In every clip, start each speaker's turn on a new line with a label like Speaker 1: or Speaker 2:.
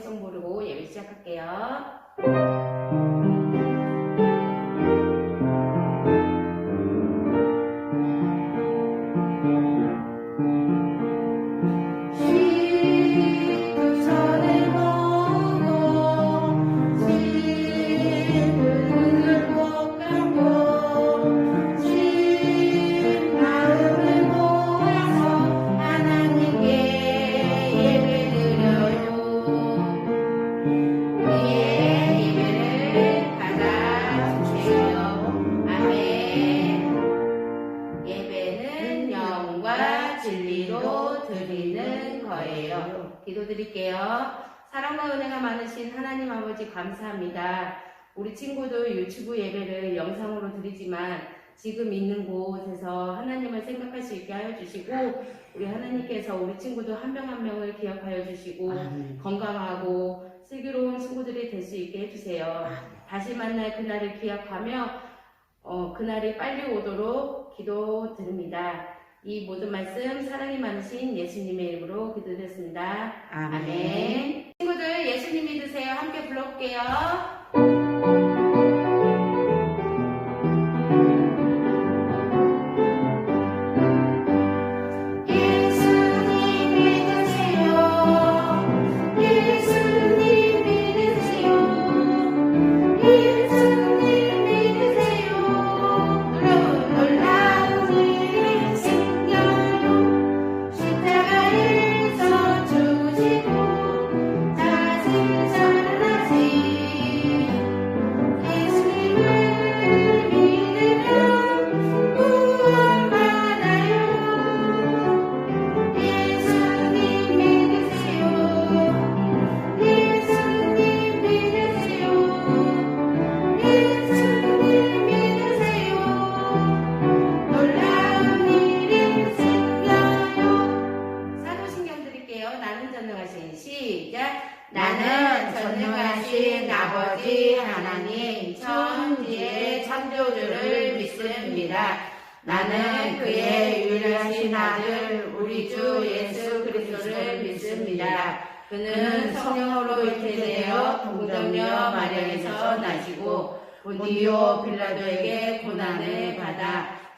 Speaker 1: 찬송부르고 예배 시작할게요. 은혜가 많으신 하나님 아버지 감사합니다. 우리 친구들 유튜브 예배를 영상으로 드리지만 지금 있는 곳에서 하나님을 생각할 수 있게 하여 주시고 우리 하나님께서 우리 친구들 한 명 한 명을 기억하여 주시고 건강하고 슬기로운 친구들이 될 수 있게 해주세요. 다시 만날 그날을 기약하며 어, 그날이 빨리 오도록 기도드립니다. 이 모든 말씀 사랑이 많으신 예수님의 이름으로 기도드렸습니다. 아멘. 친구들 예수님 믿으세요. 함께 불러볼게요. 시작. 나는 전능하신 아버지 하나님 천지의 창조주를 믿습니다. 나는 그의 유일하신 아들 우리 주 예수 그리스도를 믿습니다. 그는 성령으로 잉태되어 동정녀 마리아에서 나시고 본디오 빌라도에게 고난을 받아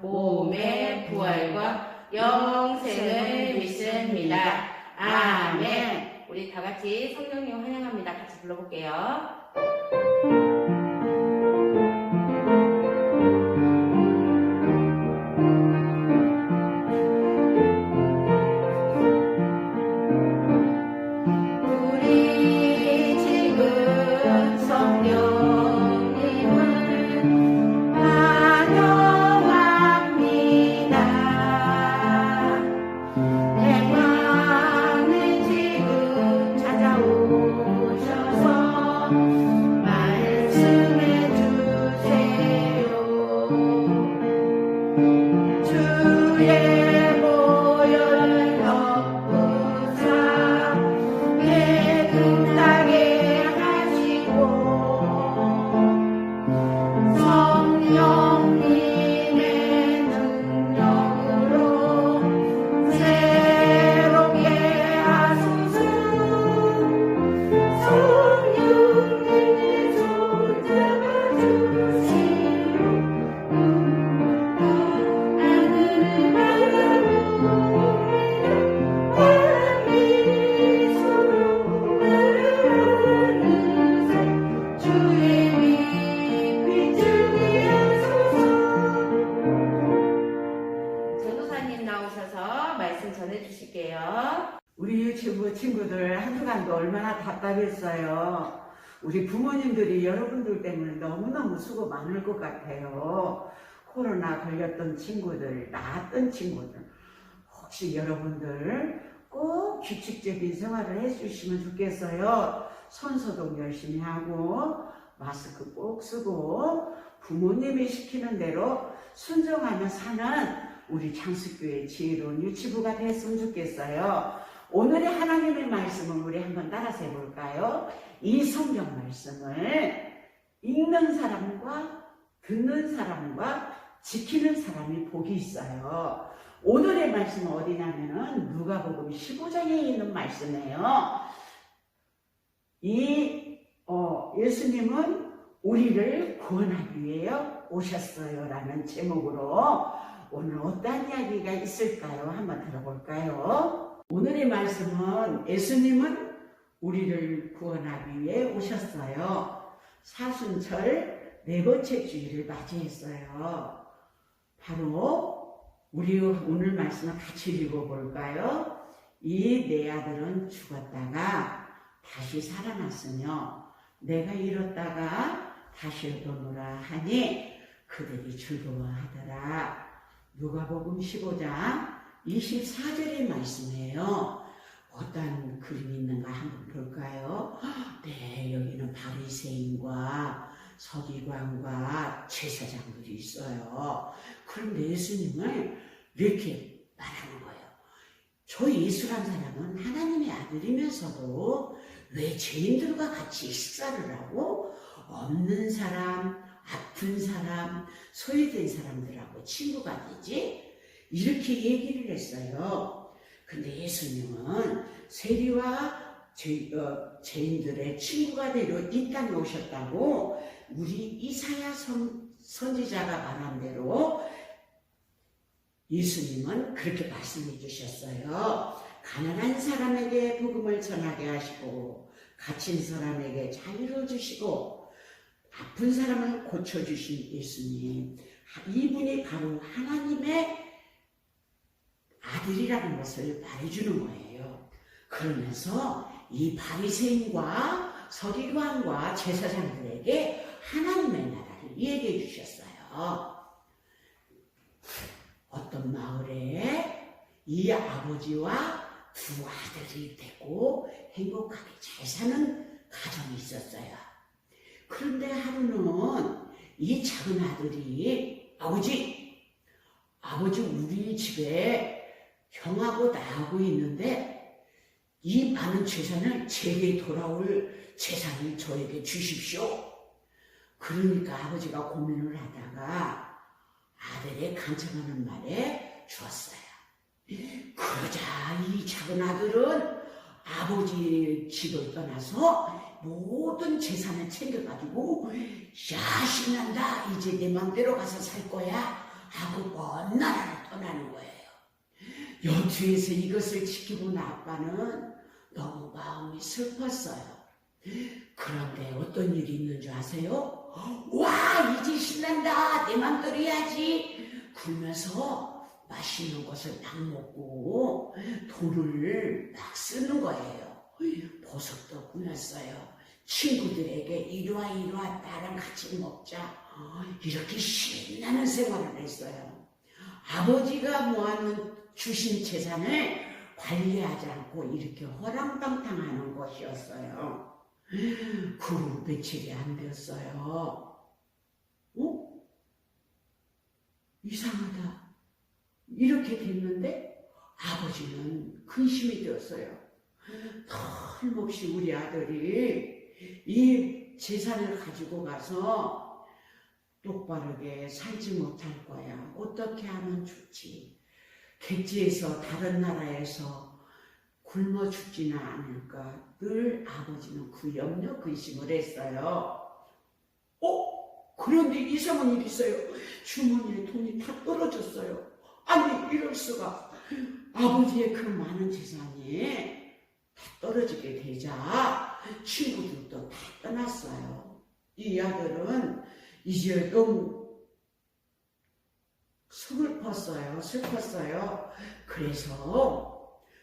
Speaker 1: 몸의 부활과 영생을 믿습니다. 아멘. 우리 다 같이 성령님 환영합니다. 같이 불러볼게요.
Speaker 2: 너무너무 수고 많을 것 같아요. 코로나 걸렸던 친구들, 나았던 친구들. 혹시 여러분들 꼭 규칙적인 생활을 해주시면 좋겠어요. 손소독 열심히 하고 마스크 꼭 쓰고 부모님이 시키는 대로 순종하며 사는 우리 장수교회 지혜로운 유치부가 됐으면 좋겠어요. 오늘의 하나님의 말씀을 우리 한번 따라서 해볼까요? 이 성경 말씀을 읽는 사람과 듣는 사람과 지키는 사람이 복이 있어요. 오늘의 말씀은 어디냐면은 누가복음 15장에 있는 말씀이에요. 이 어, 예수님은 우리를 구원하기 위해 오셨어요라는 제목으로 오늘 어떤 이야기가 있을까요? 한번 들어볼까요? 오늘의 말씀은 예수님은 우리를 구원하기 위해 오셨어요. 사순절 네 번째 주일을 맞이했어요. 바로 우리 오늘 말씀을 같이 읽어볼까요? 이 내 아들은 죽었다가 다시 살아났으며 내가 잃었다가 다시 얻어노라 하니 그들이 즐거워하더라. 누가복음 15장 24절의 말씀이에요. 어떤 그림이 있는가 한번 볼까요? 네, 여기는 바리새인과 서기관과 제사장들이 있어요. 그런데 예수님을 이렇게 말하는 거예요. 저 예수란 사람은 하나님의 아들이면서도 왜 죄인들과 같이 식사를 하고 없는 사람, 아픈 사람, 소외된 사람들하고 친구가 되지? 이렇게 얘기를 했어요. 근데 예수님은 세리와 죄, 어, 죄인들의 친구가 되려 이 땅에 오셨다고 우리 이사야 선, 선지자가 말한 대로 예수님은 그렇게 말씀해 주셨어요. 가난한 사람에게 복음을 전하게 하시고 갇힌 사람에게 자유를 주시고 아픈 사람을 고쳐주신 예수님 이분이 바로 하나님의 아들이라는 것을 말해주는 거예요. 그러면서 이 바리새인과 서기관과 제사장들에게 하나님의 나라를 얘기해 주셨어요. 어떤 마을에 이 아버지와 두 아들이 되고 행복하게 잘 사는 가정이 있었어요. 그런데 하루는 이 작은 아들이 아버지, 아버지 우리 집에 형하고 나하고 있는데 이 많은 재산을 제게 돌아올 재산을 저에게 주십시오. 그러니까 아버지가 고민을 하다가 아들의 간청하는 말에 주었어요. 그러자 이 작은 아들은 아버지 집을 떠나서 모든 재산을 챙겨가지고 야 신난다 이제 내 맘대로 가서 살 거야 하고 먼 나라를 떠나는 거예요. 연투에서 이것을 지켜본 아빠는 너무 마음이 슬펐어요. 그런데 어떤 일이 있는 줄 아세요? 와 이제 신난다 내 맘대로 해야지 그러면서 맛있는 것을 막 먹고 돈을 막 쓰는 거예요. 보석도 꾸몄어요. 친구들에게 이리와 이리와 나랑 같이 먹자. 이렇게 신나는 생활을 했어요. 아버지가 모아놓은 주신 재산을 관리하지 않고 이렇게 허랑방탕 하는 것이었어요. 그 후 며칠이 안 되었어요. 어? 이상하다. 이렇게 됐는데 아버지는 근심이 되었어요. 털없이 우리 아들이 이 재산을 가지고 가서 똑바르게 살지 못할 거야. 어떻게 하면 좋지? 객지에서 다른 나라에서 굶어 죽지는 않을까? 늘 아버지는 그 염려 근심을 했어요. 어? 그런데 이상한 일이 있어요. 주머니에 돈이 다 떨어졌어요. 아니 이럴 수가. 아버지의 그 많은 재산이 다 떨어지게 되자 친구들도 다 떠났어요. 이 아들은 이제 너무 슬펐어요. 슬펐어요. 그래서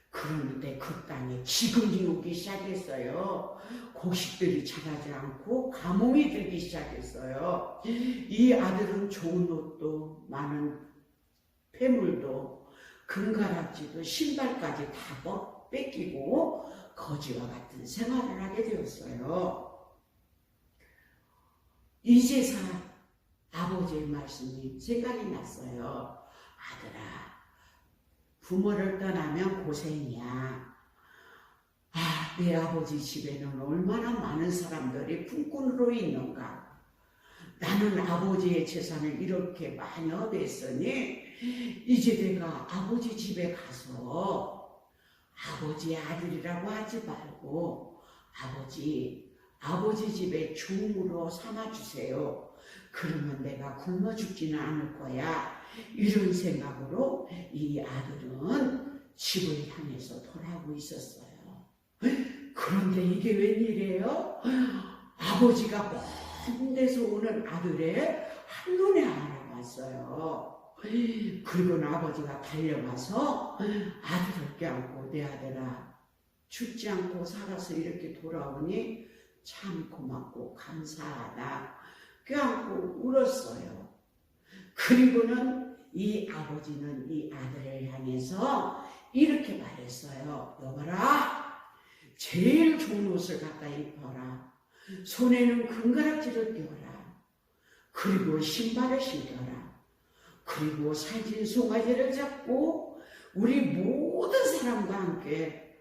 Speaker 2: 그런데 그 땅에 지금이 오기 시작했어요. 곡식들이 자라지 않고 가뭄이 들기 시작했어요. 이 아들은 좋은 옷도 많은 폐물도 금가락지도 신발까지 다 뺏기고 거지와 같은 생활을 하게 되었어요. 이제사 아버지의 말씀이 생각이 났어요. 아들아, 부모를 떠나면 고생이야. 아, 내 아버지 집에는 얼마나 많은 사람들이 품꾼으로 있는가. 나는 아버지의 재산을 이렇게 많이 얻었으니 이제 내가 아버지 집에 가서 아버지의 아들이라고 하지 말고 아버지, 아버지 집에 종으로 삼아주세요. 그러면 내가 굶어 죽지는 않을 거야. 이런 생각으로 이 아들은 집을 향해서 돌아오고 있었어요. 그런데 이게 웬일이에요? 아버지가 먼 데서 오는 아들의 한눈에 알아봤어요. 그리고 아버지가 달려가서 아들을 껴안고 내 아들아 죽지 않고 살아서 이렇게 돌아오니 참 고맙고 감사하다. 껴안고 울었어요. 그리고는 이 아버지는 이 아들을 향해서 이렇게 말했어요. 여봐라. 제일 좋은 옷을 갖다 입어라. 손에는 금가락지를 띄워라. 그리고 신발을 신겨라. 그리고 사진 송아지를 잡고 우리 모든 사람과 함께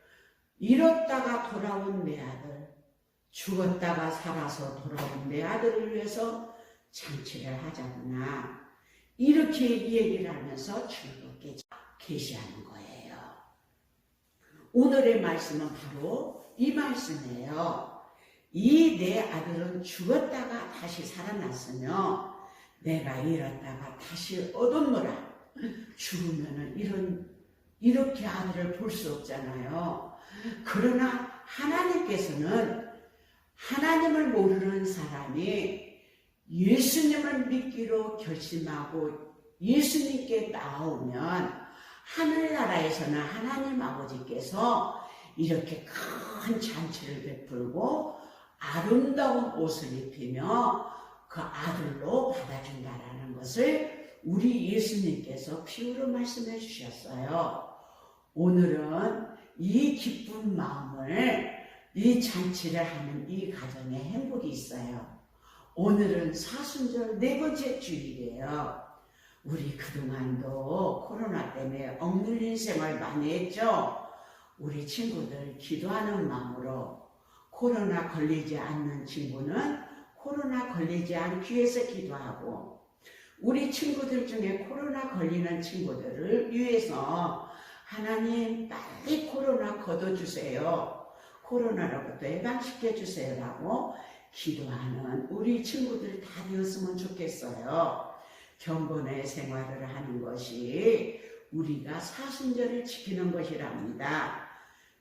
Speaker 2: 잃었다가 돌아온 내 아들, 죽었다가 살아서 돌아온 내 아들을 위해서 잔치를 하자구나. 이렇게 얘기를 하면서 즐겁게 계시하는 거예요. 오늘의 말씀은 바로 이 말씀이에요. 이 내 아들은 죽었다가 다시 살아났으며 내가 잃었다가 다시 얻었노라. 죽으면은 이런 이렇게 아들을 볼 수 없잖아요. 그러나 하나님께서는 하나님을 모르는 사람이 예수님을 믿기로 결심하고 예수님께 나오면 하늘나라에서는 하나님 아버지께서 이렇게 큰 잔치를 베풀고 아름다운 옷을 입히며 그 아들로 받아준다라는 것을 우리 예수님께서 피우로 말씀해 주셨어요. 오늘은 이 기쁜 마음을 이 잔치를 하는 이 가정에 행복이 있어요. 오늘은 사순절 네 번째 주일이에요. 우리 그동안도 코로나 때문에 억눌린 생활 많이 했죠? 우리 친구들 기도하는 마음으로 코로나 걸리지 않는 친구는 코로나 걸리지 않기 위해서 기도하고 우리 친구들 중에 코로나 걸리는 친구들을 위해서 하나님 빨리 코로나 걷어주세요. 코로나로부터 해방시켜 주세요라고 기도하는 우리 친구들 다 되었으면 좋겠어요. 경건의 생활을 하는 것이 우리가 사순절을 지키는 것이랍니다.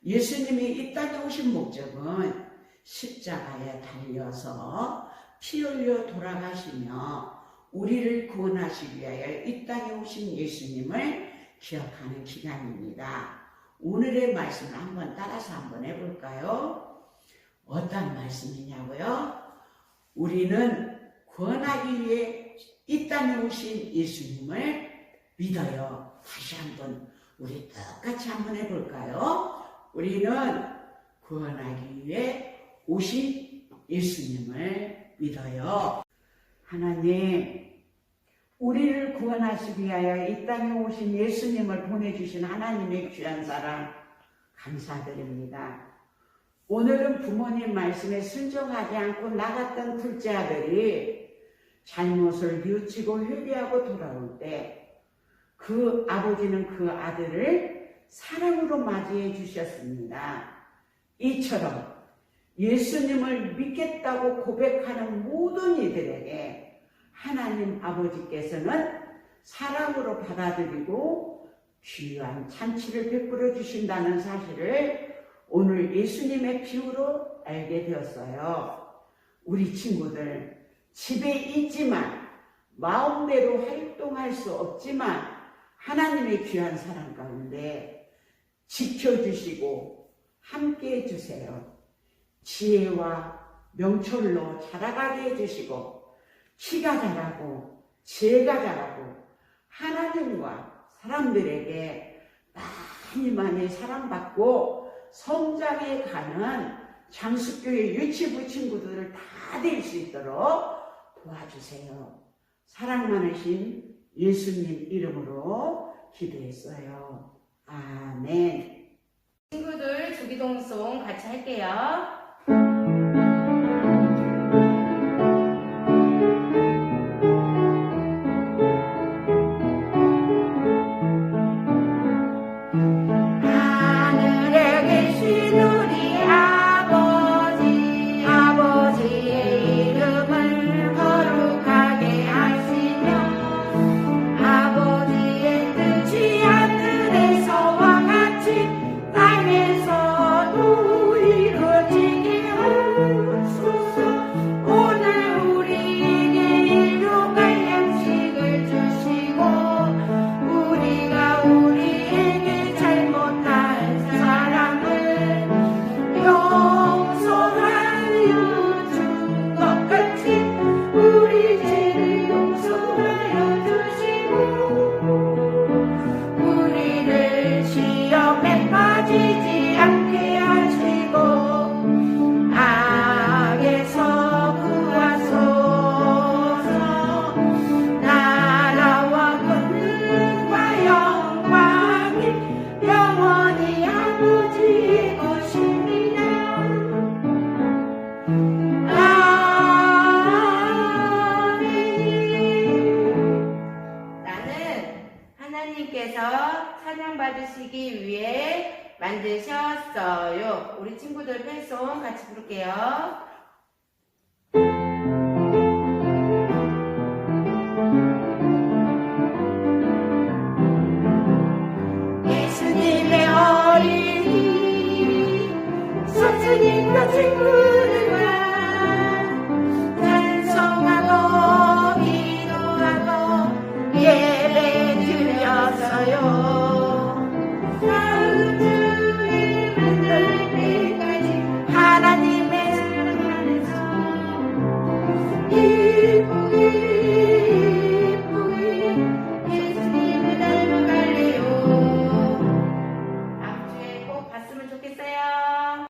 Speaker 2: 예수님이 이 땅에 오신 목적은 십자가에 달려서 피 흘려 돌아가시며 우리를 구원하시기 위하여 이 땅에 오신 예수님을 기억하는 기간입니다. 오늘의 말씀을 한번 따라서 한번 해볼까요? 어떤 말씀이냐고요? 우리는 구원하기 위해 이 땅에 오신 예수님을 믿어요. 다시 한번 우리 똑같이 한번 해볼까요? 우리는 구원하기 위해 오신 예수님을 믿어요. 하나님, 우리를 구원하시기 위하여 이 땅에 오신 예수님을 보내주신 하나님의 귀한 사랑 감사드립니다. 오늘은 부모님 말씀에 순종하지 않고 나갔던 둘째 아들이 잘못을 뉘우치고 회개하고 돌아올 때 그 아버지는 그 아들을 사랑으로 맞이해 주셨습니다. 이처럼 예수님을 믿겠다고 고백하는 모든 이들에게 하나님 아버지께서는 사랑으로 받아들이고 귀한 잔치를 베풀어 주신다는 사실을 오늘 예수님의 피부로 알게 되었어요. 우리 친구들 집에 있지만 마음대로 활동할 수 없지만 하나님의 귀한 사랑 가운데 지켜주시고 함께 해주세요. 지혜와 명철로 자라가게 해주시고 키가 자라고 지혜가 자라고 하나님과 사람들에게 많이 많이 사랑받고
Speaker 3: 성장해 가는 장수교회 유치부 친구들을 다 될 수 있도록 도와주세요. 사랑 많으신 예수님 이름으로 기도했어요. 아멘.
Speaker 2: 친구들 주기동송 같이 할게요. 팬송 같이 부를게요.
Speaker 1: 예수님의 어린이 선생님과 친구